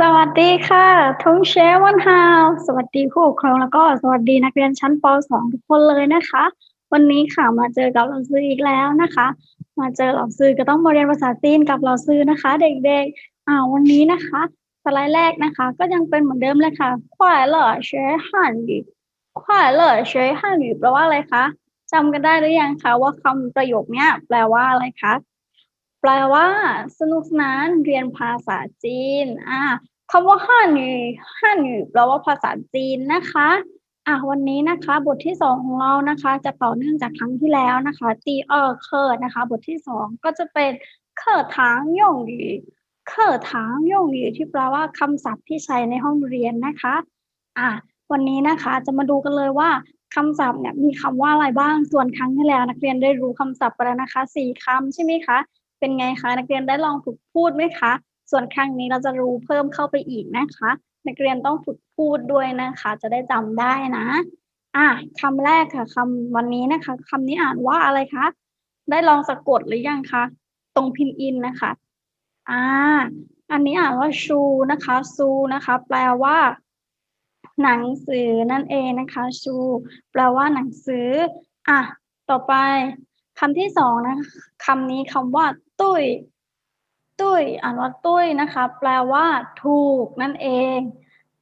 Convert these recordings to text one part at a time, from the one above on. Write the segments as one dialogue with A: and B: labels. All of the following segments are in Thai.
A: สวัสดีค่ะทงเชวันฮาวสวัสดีผู้ปกครองแล้วก็สวัสดีนักเรียนชั้นป .2 ทุกคนเลยนะคะ วันนี้ค่ะมาเจอกับเราซื้ออีกแล้วนะคะ มาเจอเรอซื้อก็ต้องมาเรียนภาษาจีนกับเรอซื้อนะคะ เด็กๆอ่าวันนี้นะคะสไลด์แรกนะคะ ก็ยังเป็นเหมือนเดิมเลยค่ะควายเล่อเชฮันหรือควายเล่อเชฮันหรือแปลว่าอะไรคะจำกันได้หรือยังคะว่าคำประโยคเนี้ยแปลว่าอะไรคะ แปลว่า สนุกสนานเรียนภาษาจีนอ่าคำว่าฮั่นยูฮั่นยูแปลว่าภาษาจีนนะคะอะวันนี้นะคะบทที่สองของเรานะคะ จะต่อเนื่องจากครั้งที่แล้วนะคะตีเออเคอร์นะคะ บทที่สองก็จะเป็นเคอถางย่งหยูเคอถางย่งหยูที่แปลว่าคำศัพท์ที่ใช้ในห้องเรียนนะคะอะวันนี้นะคะจะมาดูกันเลยว่าคำศัพท์เนี่ยมีคำว่าอะไรบ้างส่วนครั้งที่แล้วนักเรียนได้รู้คำศัพท์ไปแล้วนะคะสี่คำใช่ไหมคะ เป็นไงคะ นักเรียนได้ลองฝึกพูดไหมคะ ส่วนครั้งนี้เราจะรู้เพิ่มเข้าไปอีกนะคะ นักเรียนต้องฝึกพูดด้วยนะคะ จะได้จำได้นะอะคำแรกค่ะคำวันนี้นะคะคำนี้อ่านว่าอะไรคะ ได้ลองสะกดหรือยังคะ ตรงพินอินนะคะ อ่า อันนี้อ่านว่าชูนะคะ ซูนะคะ แปลว่า หนังสือนั่นเองนะคะ ชู แปลว่าหนังสือ อะ ต่อไป คำที่สองนะคำนี้คำว่า ตุ้ย ตุ้ย อ่านว่าตุ้ยนะคะ แปลว่า ถูกนั่นเอง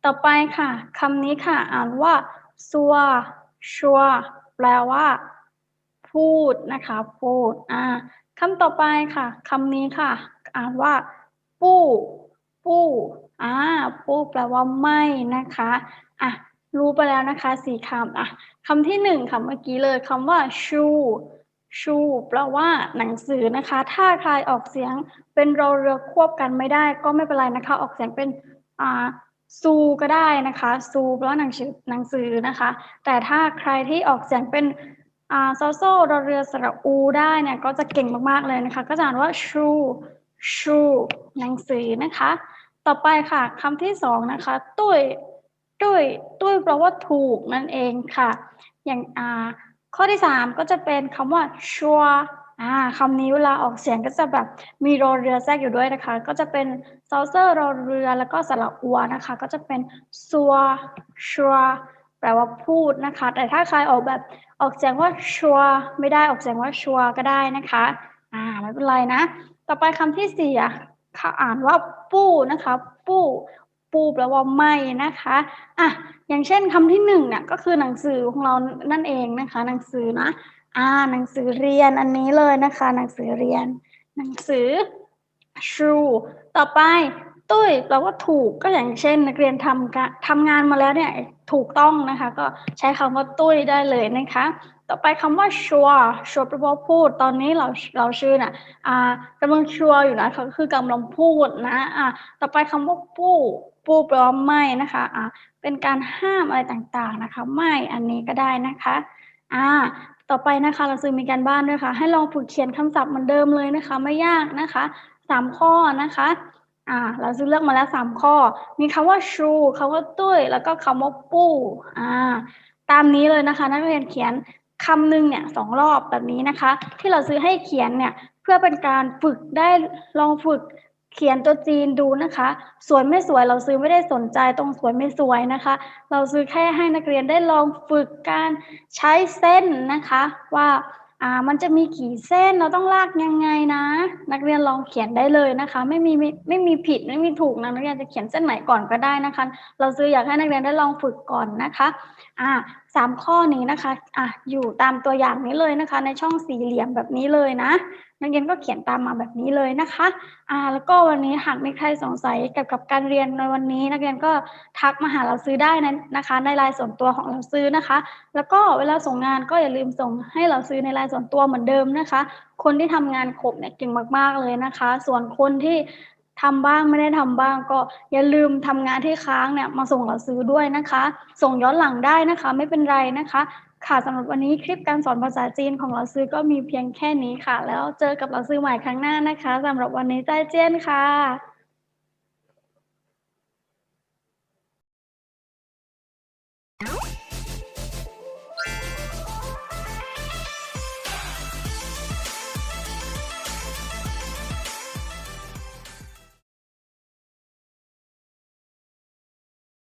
A: ต่อไปค่ะคำนี้ค่ะ อ่านว่าซัวชัวแปลว่า พูดนะคะ พูด อ่าคำต่อไปค่ะคำนี้ค่ะ อ่านว่า ปู้ ปู้ อ่า ปู้แปลว่าไม่นะคะอะรู้ไปแล้วนะคะสี่คำอะคำที่หนึ่งค่ะเมื่อกี้เลยคำว่าชู ชูแปลว่าหนังสือนะคะ ถ้าใครออกเสียงเป็นรอเรือควบกันไม่ได้ ก็ไม่เป็นไรนะคะ ออกเสียงเป็นอ่าซูก็ได้นะคะซูแปลว่าหนังสือหนังสือนะคะ แต่ถ้าใครที่ออกเสียงเป็นอ่าโซโซรอเรือสระอูได้เนี่ยก็จะเก่งมากๆเลยนะคะ ก็จะอ่านว่าชูชูหนังสือนะคะ ต่อไปค่ะคำที่สองนะคะตุ้ยตุ้ยตุ้ยแปลว่าถูกนั่นเองค่ะ อย่างอ่า ข้อที่สามก็จะเป็นคำว่าชัวอ่าคำนี้เวลาออกเสียงก็จะแบบมีรอเรือแทรกอยู่ด้วยนะคะ ก็จะเป็นซอเซอร์รอเรือแล้วก็สระอัวนะคะ ก็จะเป็นซัวชัวแปลว่าพูดนะคะ แต่ถ้าใครออกแบบออกเสียงว่าชัวไม่ได้ออกเสียงว่าชัวก็ได้นะคะอ่าไม่เป็นไรนะ ต่อไปคำที่สี่อะอ่านว่าปู้นะคะ ปู้ ปูแปลว่าไม่นะคะอะอย่างเช่นคำที่หนึ่งเนี่ยก็คือหนังสือของเรานั่นเองนะคะ หนังสือนะอ่าหนังสือเรียนอันนี้เลยนะคะ หนังสือเรียน หนังสือ true ต่อไปตุ้ยแปลว่าถูกก็อย่างเช่น นักเรียนทำกะทำงานมาแล้วเนี่ยถูกต้องนะคะ ก็ใช้คำว่าตุ้ยได้เลยนะคะ ต่อไปคำว่า sure sure แปลว่าพูด ตอนนี้เราเราชื่อน่ะอ่ากำลังชัวร์อยู่นะคือกำลังพูดนะอ่าต่อไปคำว่าปู้ปู้แปลว่าไม่นะคะอ่าเป็นการห้ามอะไรต่างๆนะคะ ไม่อันนี้ก็ได้นะคะอ่าต่อไปนะคะเราซื้อมีการบ้านด้วยค่ะ ให้ลองฝึกเขียนคำศัพท์เหมือนเดิมเลยนะคะ ไม่ยากนะคะสามข้อนะคะอ่าเราซื้อเลือกมาแล้วสามข้อ มีคำว่าชูคำว่าตุ้ยแล้วก็คำว่าปู้อ่าตามนี้เลยนะคะ นักเรียนเขียน คำหนึ่งเนี่ยสองรอบแบบนี้นะคะ ที่เราซื้อให้เขียนเนี่ยเพื่อเป็นการฝึกได้ลองฝึกเขียนตัวจีนดูนะคะ สวยไม่สวยเราซื้อไม่ได้สนใจตรงสวยไม่สวยนะคะ เราซื้อแค่ให้นักเรียนได้ลองฝึกการใช้เส้นนะคะ ว่าอ่ามันจะมีกี่เส้นเราต้องลากยังไงนะ นักเรียนลองเขียนได้เลยนะคะ ไม่มีไม่ไม่มีผิดไม่มีถูกนะนักเรียนจะเขียนเส้นไหนก่อนก็ได้นะคะ เราซื้ออยากให้นักเรียนได้ลองฝึกก่อนนะคะอ่าสามข้อนี้นะคะอะอยู่ตามตัวอย่างนี้เลยนะคะ ในช่องสี่เหลี่ยมแบบนี้เลยนะ นักเรียนก็เขียนตามมาแบบนี้เลยนะคะอ่าแล้วก็วันนี้หากมีใครสงสัยเกี่ยวกับการเรียนในวันนี้ นักเรียนก็ทักมาหาเราซื้อได้นะนะคะ ในไลน์ส่วนตัวของเราซื้อนะคะ แล้วก็เวลาส่งงานก็อย่าลืมส่งให้เราซื้อในไลน์ส่วนตัวเหมือนเดิมนะคะ คนที่ทำงานครบเนี่ยเก่งมาก ๆเลยนะคะ ส่วนคนที่ ทำบ้างไม่ได้ทำบ้าง ก็อย่าลืมทำงานที่ค้างเนี่ยมาส่งเราซื้อด้วยนะคะ ส่งย้อนหลังได้นะคะ ไม่เป็นไรนะคะ ค่ะสำหรับวันนี้คลิปการสอนภาษาจีนของเราซื้อก็มีเพียงแค่นี้ค่ะ แล้วเจอกับเราซื้อใหม่ครั้งหน้านะคะสำหรับวันนี้ใจเจี้ยนค่ะ